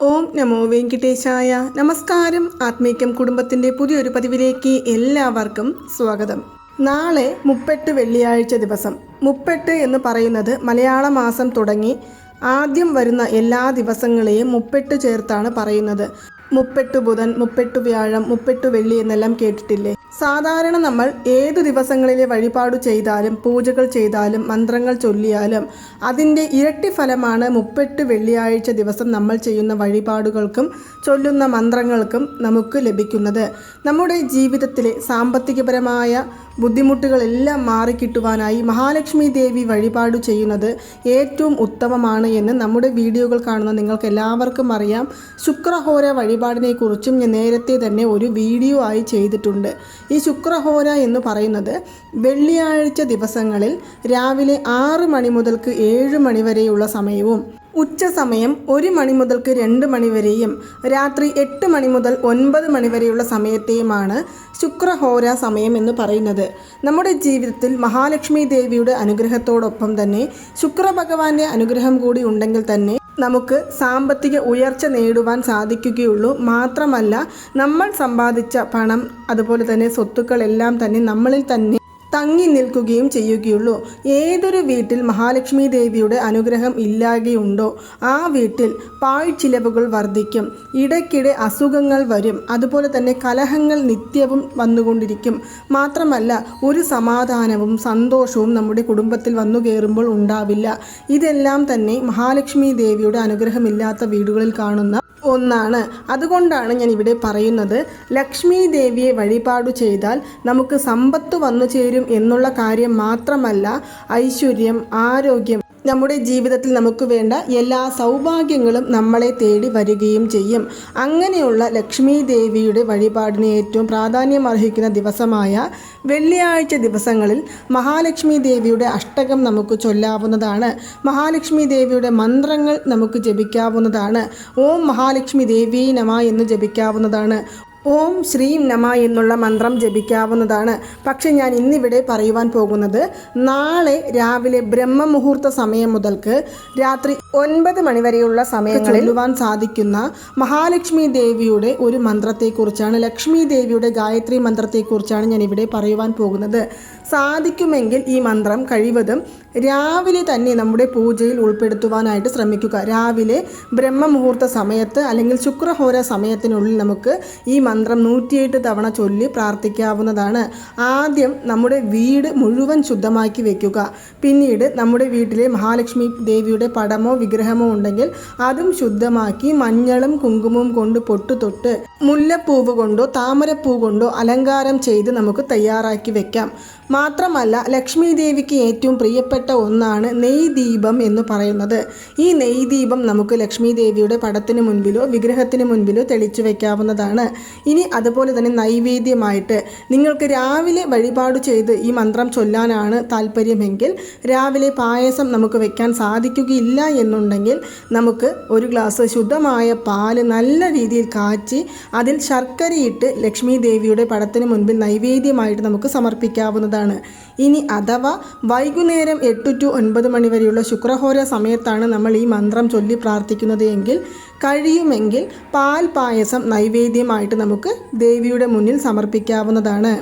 ഓം നമോ വെങ്കിട്ടേശായ. നമസ്കാരം. ആത്മീക്യം കുടുംബത്തിന്റെ പുതിയൊരു പതിവിലേക്ക് എല്ലാവർക്കും സ്വാഗതം. നാളെ മുപ്പെട്ട് വെള്ളിയാഴ്ച ദിവസം. മുപ്പെട്ട് എന്ന് പറയുന്നത് മലയാള മാസം തുടങ്ങി ആദ്യം വരുന്ന എല്ലാ ദിവസങ്ങളെയും മുപ്പെട്ട് ചേർത്താണ് പറയുന്നത്. മുപ്പെട്ട് ബുധൻ മുപ്പെട്ട് വ്യാഴം മുപ്പെട്ട് വെള്ളി എന്നെല്ലാം കേട്ടിട്ടില്ലേ? സാധാരണ നമ്മൾ ഏത് ദിവസങ്ങളിലെ വഴിപാട് ചെയ്താലും പൂജകൾ ചെയ്താലും മന്ത്രങ്ങൾ ചൊല്ലിയാലും അതിന്റെ ഇരട്ടി ഫലമാണ് മുപ്പെട്ട് വെള്ളിയാഴ്ച ദിവസം നമ്മൾ ചെയ്യുന്ന വഴിപാടുകൾക്കും ചൊല്ലുന്ന മന്ത്രങ്ങൾക്കും നമുക്ക് ലഭിക്കുന്നത്. നമ്മുടെ ജീവിതത്തിലെ സാമ്പത്തികപരമായ ബുദ്ധിമുട്ടുകളെല്ലാം മാറിക്കിട്ടുവാനായി മഹാലക്ഷ്മി ദേവി വഴിപാട് ചെയ്യുന്നത് ഏറ്റവും ഉത്തമമാണ് എന്ന് നമ്മുടെ വീഡിയോകൾ കാണുന്ന നിങ്ങൾക്ക് എല്ലാവർക്കും അറിയാം. ശുക്രഹോര വഴിപാടിനെക്കുറിച്ചും ഞാൻ നേരത്തെ തന്നെ ഒരു വീഡിയോ ആയി ചെയ്തിട്ടുണ്ട്. ഈ ശുക്രഹോര എന്ന് പറയുന്നത് വെള്ളിയാഴ്ച ദിവസങ്ങളിൽ രാവിലെ ആറ് മണി മുതൽക്ക് ഏഴ് മണി വരെയുള്ള സമയവും ഉച്ച സമയം ഒരു മണി മുതൽക്ക് രണ്ട് മണി വരെയും രാത്രി എട്ട് മണി മുതൽ ഒൻപത് മണി വരെയുള്ള സമയത്തെയുമാണ് ശുക്രഹോര സമയം എന്ന് പറയുന്നത്. നമ്മുടെ ജീവിതത്തിൽ മഹാലക്ഷ്മി ദേവിയുടെ അനുഗ്രഹത്തോടൊപ്പം തന്നെ ശുക്രഭഗവാന്റെ അനുഗ്രഹം കൂടി ഉണ്ടെങ്കിൽ തന്നെ നമുക്ക് സാമ്പത്തിക ഉയർച്ച നേടുവാൻ സാധിക്കുകയുള്ളൂ. മാത്രമല്ല നമ്മൾ സമ്പാദിച്ച പണം അതുപോലെ തന്നെ സ്വത്തുക്കളെല്ലാം തന്നെ നമ്മളിൽ തന്നെ തങ്ങി നിൽക്കുകയും ചെയ്യുകയുള്ളൂ. ഏതൊരു വീട്ടിൽ മഹാലക്ഷ്മി ദേവിയുടെ അനുഗ്രഹം ഇല്ലാതെയുണ്ടോ ആ വീട്ടിൽ പാഴ്ചിലവുകൾ വർദ്ധിക്കും. ഇടയ്ക്കിടെ അസുഖങ്ങൾ വരും. അതുപോലെ തന്നെ കലഹങ്ങൾ നിത്യവും വന്നുകൊണ്ടിരിക്കും. മാത്രമല്ല ഒരു സമാധാനവും സന്തോഷവും നമ്മുടെ കുടുംബത്തിൽ വന്നു കയറുമ്പോൾ ഉണ്ടാവില്ല. ഇതെല്ലാം തന്നെ മഹാലക്ഷ്മി ദേവിയുടെ അനുഗ്രഹമില്ലാത്ത വീടുകളിൽ കാണുന്ന ഒന്നാണ്. അതുകൊണ്ടാണ് ഞാൻ ഇവിടെ പറയുന്നത് ലക്ഷ്മി ദേവിയെ വഴിപാടു ചെയ്താൽ നമുക്ക് സമ്പത്ത് വന്നു ചേരും എന്നുള്ള കാര്യം മാത്രമല്ല ഐശ്വര്യം ആരോഗ്യം നമ്മുടെ ജീവിതത്തിൽ നമുക്ക് വേണ്ട എല്ലാ സൗഭാഗ്യങ്ങളും നമ്മളെ തേടി വരികയും ചെയ്യും. അങ്ങനെയുള്ള ലക്ഷ്മി ദേവിയുടെ വഴിപാടിന് ഏറ്റവും പ്രാധാന്യം അർഹിക്കുന്ന ദിവസമായ വെള്ളിയാഴ്ച ദിവസങ്ങളിൽ മഹാലക്ഷ്മി ദേവിയുടെ അഷ്ടകം നമുക്ക് ചൊല്ലാവുന്നതാണ്. മഹാലക്ഷ്മി ദേവിയുടെ മന്ത്രങ്ങൾ നമുക്ക് ജപിക്കാവുന്നതാണ്. ഓം മഹാലക്ഷ്മി ദേവി നമ എന്ന് ജപിക്കാവുന്നതാണ്. ഓം ശ്രീം നമ എന്നുള്ള മന്ത്രം ജപിക്കാവുന്നതാണ്. പക്ഷേ ഞാൻ ഇന്നിവിടെ പറയുവാൻ പോകുന്നത് നാളെ രാവിലെ ബ്രഹ്മമുഹൂർത്ത സമയം മുതൽക്ക് രാത്രി ഒൻപത് മണിവരെയുള്ള സമയങ്ങളിൽ ചൊല്ലുവാൻ സാധിക്കുന്ന മഹാലക്ഷ്മി ദേവിയുടെ ഒരു മന്ത്രത്തെക്കുറിച്ചാണ് ലക്ഷ്മി ദേവിയുടെ ഗായത്രി മന്ത്രത്തെക്കുറിച്ചാണ് ഞാൻ ഇവിടെ പറയുവാൻ പോകുന്നത്. സാധിക്കുമെങ്കിൽ ഈ മന്ത്രം കഴിവതും രാവിലെ തന്നെ നമ്മുടെ പൂജയിൽ ഉൾപ്പെടുത്തുവാനായിട്ട് ശ്രമിക്കുക. രാവിലെ ബ്രഹ്മമുഹൂർത്ത സമയത്ത് അല്ലെങ്കിൽ ശുക്രഹോര സമയത്തിനുള്ളിൽ നമുക്ക് ഈ മന്ത്രം നൂറ്റിയെട്ട് തവണ ചൊല്ലി പ്രാർത്ഥിക്കാവുന്നതാണ്. ആദ്യം നമ്മുടെ വീട് മുഴുവൻ ശുദ്ധമാക്കി വയ്ക്കുക പിന്നീട് നമ്മുടെ വീട്ടിലെ മഹാലക്ഷ്മി ദേവിയുടെ പടമോ വിഗ്രഹമോ ഉണ്ടെങ്കിൽ അതും ശുദ്ധമാക്കി മഞ്ഞളും കുങ്കുമവും കൊണ്ട് പൊട്ടു തൊട്ട് മുല്ലപ്പൂവ് കൊണ്ടോ താമരപ്പൂ കൊണ്ടോ അലങ്കാരം ചെയ്ത് നമുക്ക് തയ്യാറാക്കി വെക്കാം. മാത്രമല്ല ലക്ഷ്മി ദേവിക്ക് ഏറ്റവും പ്രിയപ്പെട്ട ഒന്നാണ് നെയ് ദീപം എന്ന് പറയുന്നത്. ഈ നെയ് ദീപം നമുക്ക് ലക്ഷ്മി ദേവിയുടെ പടത്തിന് മുൻപിലോ വിഗ്രഹത്തിന് മുൻപിലോ തെളിച്ചു വയ്ക്കാവുന്നതാണ് ഇനി അതുപോലെ തന്നെ നൈവേദ്യമായിട്ട് നിങ്ങൾക്ക് രാവിലെ വഴിപാട് ചെയ്ത് ഈ മന്ത്രം ചൊല്ലാനാണ് താല്പര്യമെങ്കിൽ രാവിലെ പായസം നമുക്ക് വെക്കാൻ സാധിക്കുകയില്ല എന്നുണ്ടെങ്കിൽ നമുക്ക് ഒരു ഗ്ലാസ് ശുദ്ധമായ പാൽ നല്ല രീതിയിൽ കാച്ചി അതിൽ ശർക്കരയിട്ട് ലക്ഷ്മി ദേവിയുടെ പടത്തിന് മുൻപിൽ നൈവേദ്യമായിട്ട് നമുക്ക് സമർപ്പിക്കാവുന്നതാണ്. ഇനി അഥവാ വൈകുന്നേരം എട്ട് ടു ഒൻപത് മണി വരെയുള്ള ശുക്രഹോര സമയത്താണ് നമ്മൾ ഈ മന്ത്രം ചൊല്ലി പ്രാർത്ഥിക്കുന്നത് എങ്കിൽ കഴിയുമെങ്കിൽ പാൽ പായസം നൈവേദ്യമായിട്ട് നമുക്ക് ദേവിയുടെ മുന്നിൽ സമർപ്പിക്കാവുന്നതാണ്.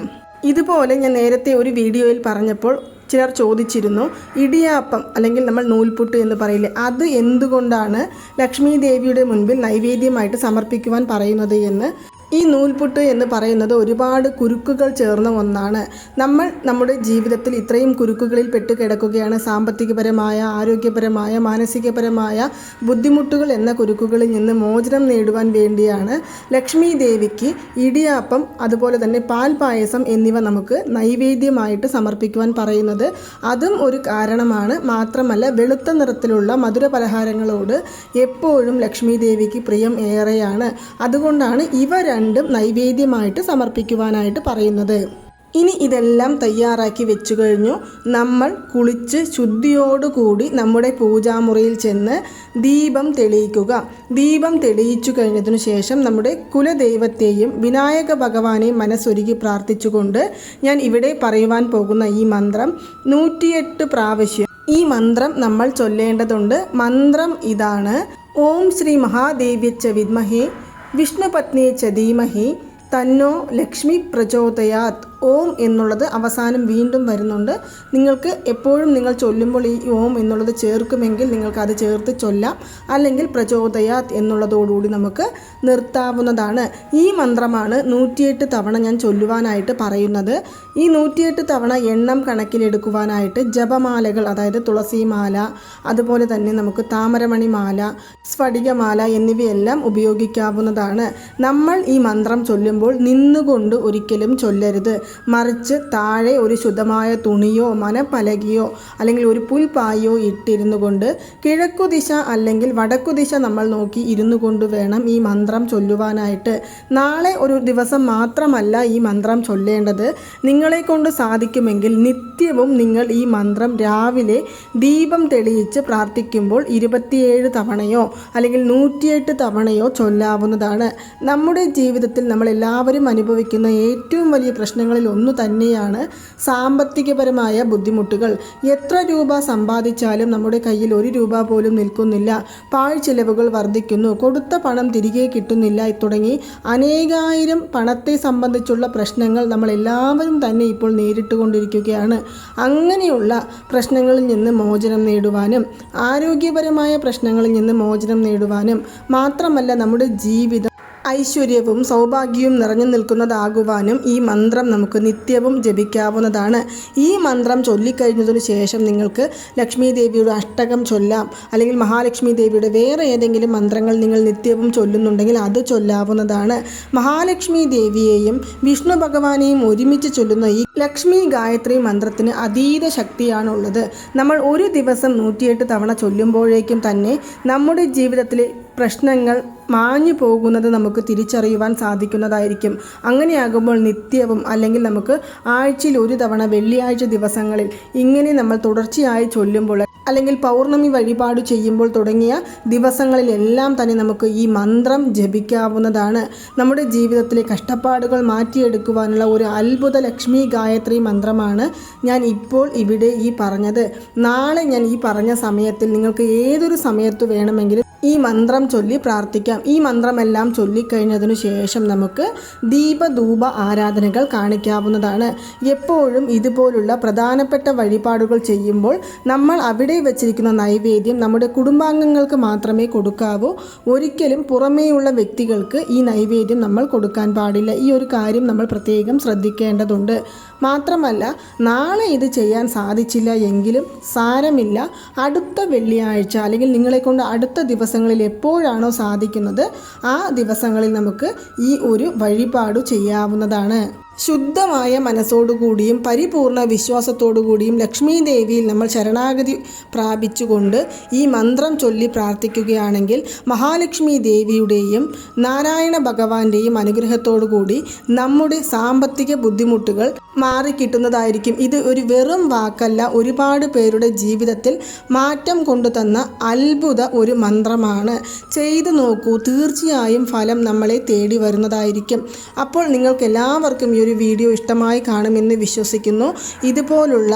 ഇതുപോലെ ഞാൻ നേരത്തെ ഒരു വീഡിയോയിൽ പറഞ്ഞപ്പോൾ ചിലർ ചോദിച്ചിരുന്നു ഇടിയാപ്പം അല്ലെങ്കിൽ നമ്മൾ നൂൽപുട്ട് എന്ന് പറയില്ലേ അത് എന്തുകൊണ്ടാണ് ലക്ഷ്മി ദേവിയുടെ മുൻപിൽ നൈവേദ്യമായിട്ട് സമർപ്പിക്കുവാൻ പറയുന്നത്? എന്ന്. ഈ നൂൽപുട്ട് എന്ന് പറയുന്നത് ഒരുപാട് കുരുക്കുകൾ ചേർന്ന ഒന്നാണ്. നമ്മൾ നമ്മുടെ ജീവിതത്തിൽ ഇത്രയും കുരുക്കുകളിൽ പെട്ട് കിടക്കുകയാണ്. സാമ്പത്തികപരമായ ആരോഗ്യപരമായ മാനസികപരമായ ബുദ്ധിമുട്ടുകൾ എന്ന കുരുക്കുകളിൽ നിന്ന് മോചനം നേടുവാൻ വേണ്ടിയാണ് ലക്ഷ്മി ദേവിക്ക് ഇടിയാപ്പം അതുപോലെ തന്നെ പാൽ പായസം എന്നിവ നമുക്ക് നൈവേദ്യമായിട്ട് സമർപ്പിക്കുവാൻ പറയുന്നത്. അതും ഒരു കാരണമാണ്. മാത്രമല്ല വെളുത്ത നിറത്തിലുള്ള മധുര പലഹാരങ്ങളോട് എപ്പോഴും ലക്ഷ്മി ദേവിക്ക് പ്രിയം ഏറെയാണ്. അതുകൊണ്ടാണ് ഇവ രണ്ടും നൈവേദ്യമായിട്ട് സമർപ്പിക്കുവാനായിട്ട് പറയുന്നത്. ഇനി ഇതെല്ലാം തയ്യാറാക്കി വെച്ചു കഴിഞ്ഞു. നമ്മൾ കുളിച്ച് ശുദ്ധിയോടുകൂടി നമ്മുടെ പൂജാമുറിയിൽ ചെന്ന് ദീപം തെളിയിക്കുക. ദീപം തെളിയിച്ചു കഴിഞ്ഞതിനു ശേഷം നമ്മുടെ കുലദൈവത്തെയും വിനായക ഭഗവാനെയും മനസ്സൊരുക്കി പ്രാർത്ഥിച്ചുകൊണ്ട് ഞാൻ ഇവിടെ പറയുവാൻ പോകുന്ന ഈ മന്ത്രം നൂറ്റിയെട്ട് പ്രാവശ്യം. ഈ മന്ത്രം നമ്മൾ ചൊല്ലേണ്ടതുണ്ട്. മന്ത്രം ഇതാണ്. ഓം ശ്രീ മഹാദേവ്യച്ച വിദ്മഹേ. വിഷ്ണുപത്നിയെ ച ധീമഹി തന്നോ ലക്ഷ്മി പ്രചോദയാത്. ഓം എന്നുള്ളത് അവസാനം വീണ്ടും വരുന്നുണ്ട്. നിങ്ങൾക്ക് എപ്പോഴും നിങ്ങൾ ചൊല്ലുമ്പോൾ ഈ ഓം എന്നുള്ളത് ചേർക്കുമെങ്കിൽ നിങ്ങൾക്ക് അത് ചേർത്ത് ചൊല്ലാം. അല്ലെങ്കിൽ പ്രചോദയാത് എന്നുള്ളതോടുകൂടി നമുക്ക് നിർത്താവുന്നതാണ്. ഈ മന്ത്രമാണ് നൂറ്റിയെട്ട് തവണ ഞാൻ ചൊല്ലുവാനായിട്ട് പറയുന്നത്. ഈ നൂറ്റിയെട്ട് തവണ എണ്ണം കണക്കിലെടുക്കുവാനായിട്ട് ജപമാലകൾ അതായത് തുളസിമാല അതുപോലെ തന്നെ നമുക്ക് താമരമണി മാല സ്ഫടികമാല എന്നിവയെല്ലാം ഉപയോഗിക്കാവുന്നതാണ്. നമ്മൾ ഈ മന്ത്രം ചൊല്ലുമ്പോൾ നിന്നുകൊണ്ട് ഒരിക്കലും ചൊല്ലരുത്. മറിച്ച് താഴെ ഒരു ശുദ്ധമായ തുണിയോ മനപ്പലകയോ അല്ലെങ്കിൽ ഒരു പുൽപ്പായോ ഇട്ടിരുന്നു കൊണ്ട് കിഴക്കുദിശ അല്ലെങ്കിൽ വടക്കുദിശ നമ്മൾ നോക്കി ഇരുന്നു കൊണ്ട് വേണം ഈ മന്ത്രം ചൊല്ലുവാനായിട്ട്. നാളെ ഒരു ദിവസം മാത്രമല്ല ഈ മന്ത്രം ചൊല്ലേണ്ടത്. നിങ്ങളെ കൊണ്ട് സാധിക്കുമെങ്കിൽ നിത്യവും നിങ്ങൾ ഈ മന്ത്രം രാവിലെ ദീപം തെളിയിച്ച് പ്രാർത്ഥിക്കുമ്പോൾ ഇരുപത്തിയേഴ് തവണയോ അല്ലെങ്കിൽ നൂറ്റിയെട്ട് തവണയോ ചൊല്ലാവുന്നതാണ്. നമ്മുടെ ജീവിതത്തിൽ നമ്മൾ എല്ലാവരും അനുഭവിക്കുന്ന ഏറ്റവും വലിയ പ്രശ്നങ്ങളിൽ ഒന്നു തന്നെയാണ് സാമ്പത്തികപരമായ ബുദ്ധിമുട്ടുകൾ. എത്ര രൂപ സമ്പാദിച്ചാലും നമ്മുടെ കയ്യിൽ ഒരു രൂപ പോലും നിൽക്കുന്നില്ല. പാഴ് ചിലവുകൾ വർദ്ധിക്കുന്നു. കൊടുത്ത പണം തിരികെ കിട്ടുന്നില്ല. തുടങ്ങി അനേകായിരം പണത്തെ സംബന്ധിച്ചുള്ള പ്രശ്നങ്ങൾ നമ്മൾ എല്ലാവരും തന്നെ ഇപ്പോൾ നേരിട്ടുകൊണ്ടിരിക്കുകയാണ്. അങ്ങനെയുള്ള പ്രശ്നങ്ങളിൽ നിന്ന് മോചനം നേടുവാനും ആരോഗ്യപരമായ പ്രശ്നങ്ങളിൽ നിന്ന് മോചനം നേടുവാനും മാത്രമല്ല നമ്മുടെ ജീവിതം ഐശ്വര്യവും സൗഭാഗ്യവും നിറഞ്ഞു നിൽക്കുന്നതാകുവാനും ഈ മന്ത്രം നമുക്ക് നിത്യവും ജപിക്കാവുന്നതാണ്. ഈ മന്ത്രം ചൊല്ലിക്കഴിഞ്ഞതിനു ശേഷം നിങ്ങൾക്ക് ലക്ഷ്മി ദേവിയുടെ അഷ്ടകം ചൊല്ലാം അല്ലെങ്കിൽ മഹാലക്ഷ്മി ദേവിയുടെ വേറെ ഏതെങ്കിലും മന്ത്രങ്ങൾ നിങ്ങൾ നിത്യവും ചൊല്ലുന്നുണ്ടെങ്കിൽ അത് ചൊല്ലാവുന്നതാണ്. മഹാലക്ഷ്മി ദേവിയെയും വിഷ്ണു ഭഗവാനെയും ഒരുമിച്ച് ചൊല്ലുന്ന ഈ ലക്ഷ്മി ഗായത്രി മന്ത്രത്തിന് അതീത ശക്തിയാണുള്ളത്. നമ്മൾ ഒരു ദിവസം നൂറ്റിയെട്ട് തവണ ചൊല്ലുമ്പോഴേക്കും തന്നെ നമ്മുടെ ജീവിതത്തിലെ പ്രശ്നങ്ങൾ മാഞ്ഞു പോകുന്നത് നമുക്ക് തിരിച്ചറിയുവാൻ സാധിക്കുന്നതായിരിക്കും. അങ്ങനെയാകുമ്പോൾ നിത്യവും അല്ലെങ്കിൽ നമുക്ക് ആഴ്ചയിൽ ഒരു തവണ വെള്ളിയാഴ്ച ദിവസങ്ങളിൽ ഇങ്ങനെ നമ്മൾ തുടർച്ചയായി ചൊല്ലുമ്പോൾ അല്ലെങ്കിൽ പൗർണമി വഴിപാട് ചെയ്യുമ്പോൾ തുടങ്ങിയ ദിവസങ്ങളിലെല്ലാം തന്നെ നമുക്ക് ഈ മന്ത്രം ജപിക്കാവുന്നതാണ്. നമ്മുടെ ജീവിതത്തിലെ കഷ്ടപ്പാടുകൾ മാറ്റിയെടുക്കുവാനുള്ള ഒരു അത്ഭുത ലക്ഷ്മി ഗായത്രി മന്ത്രമാണ് ഞാൻ ഇപ്പോൾ ഇവിടെ ഈ പറഞ്ഞത്. നാളെ ഞാൻ ഈ പറഞ്ഞ സമയത്തിൽ നിങ്ങൾക്ക് ഏതൊരു സമയത്ത് വേണമെങ്കിലും ഈ മന്ത്രം ചൊല്ലി പ്രാർത്ഥിക്കാം. ഈ മന്ത്രമെല്ലാം ചൊല്ലിക്കഴിഞ്ഞതിനു ശേഷം നമുക്ക് ദീപധൂപ ആരാധനകൾ കാണിക്കാവുന്നതാണ്. എപ്പോഴും ഇതുപോലുള്ള പ്രധാനപ്പെട്ട വഴിപാടുകൾ ചെയ്യുമ്പോൾ നമ്മൾ അവിടെ വെച്ചിരിക്കുന്ന നൈവേദ്യം നമ്മുടെ കുടുംബാംഗങ്ങൾക്ക് മാത്രമേ കൊടുക്കാവൂ. ഒരിക്കലും പുറമേയുള്ള വ്യക്തികൾക്ക് ഈ നൈവേദ്യം നമ്മൾ കൊടുക്കാൻ പാടില്ല. ഈ ഒരു കാര്യം നമ്മൾ പ്രത്യേകം ശ്രദ്ധിക്കേണ്ടതുണ്ട്. മാത്രമല്ല നാളെ ഇത് ചെയ്യാൻ സാധിച്ചില്ല എങ്കിലും സാരമില്ല. അടുത്ത വെള്ളിയാഴ്ച അല്ലെങ്കിൽ നിങ്ങളെക്കൊണ്ട് അടുത്ത അടുത്ത ദിവസങ്ങളിൽ എപ്പോഴാണോ സാധിക്കുന്നത് ആ ദിവസങ്ങളിൽ നമുക്ക് ഈ ഒരു വഴിപാട് ചെയ്യാവുന്നതാണ്. ശുദ്ധമായ മനസ്സോടുകൂടിയും പരിപൂർണ വിശ്വാസത്തോടുകൂടിയും ലക്ഷ്മി ദേവിയിൽ നമ്മൾ ശരണാഗതി പ്രാപിച്ചുകൊണ്ട് ഈ മന്ത്രം ചൊല്ലി പ്രാർത്ഥിക്കുകയാണെങ്കിൽ മഹാലക്ഷ്മി ദേവിയുടെയും നാരായണ ഭഗവാന്റെയും അനുഗ്രഹത്തോടുകൂടി നമ്മുടെ സാമ്പത്തിക ബുദ്ധിമുട്ടുകൾ മാറിക്കിട്ടുന്നതായിരിക്കും. ഇത് ഒരു വെറും വാക്കല്ല. ഒരുപാട് പേരുടെ ജീവിതത്തിൽ മാറ്റം കൊണ്ടുതന്ന അത്ഭുത ഒരു മന്ത്രമാണ്. ചെയ്തു നോക്കൂ തീർച്ചയായും ഫലം നമ്മളെ തേടി വരുന്നതായിരിക്കും. അപ്പോൾ നിങ്ങൾക്ക് എല്ലാവർക്കും ഈ ഒരു വീഡിയോ ഇഷ്ടമായി കാണുമെന്ന് വിശ്വസിക്കുന്നു. ഇതുപോലുള്ള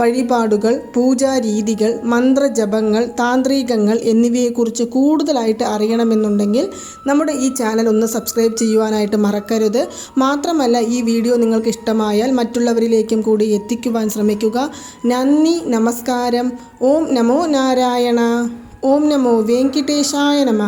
വഴിപാടുകൾ പൂജാരീതികൾ മന്ത്രജപങ്ങൾ താന്ത്രികങ്ങൾ എന്നിവയെക്കുറിച്ച് കൂടുതലായിട്ട് അറിയണമെന്നുണ്ടെങ്കിൽ നമ്മുടെ ഈ ചാനൽ ഒന്ന് സബ്സ്ക്രൈബ് ചെയ്യുവാനായിട്ട് മറക്കരുത്. മാത്രമല്ല ഈ വീഡിയോ നിങ്ങൾക്ക് ഇഷ്ടമായാൽ മറ്റുള്ളവരിലേക്കും കൂടി എത്തിക്കുവാൻ ശ്രമിക്കുക. നന്ദി നമസ്കാരം. ഓം നമോ നാരായണ. ഓം നമോ വെങ്കിട്ടേശായ നമ.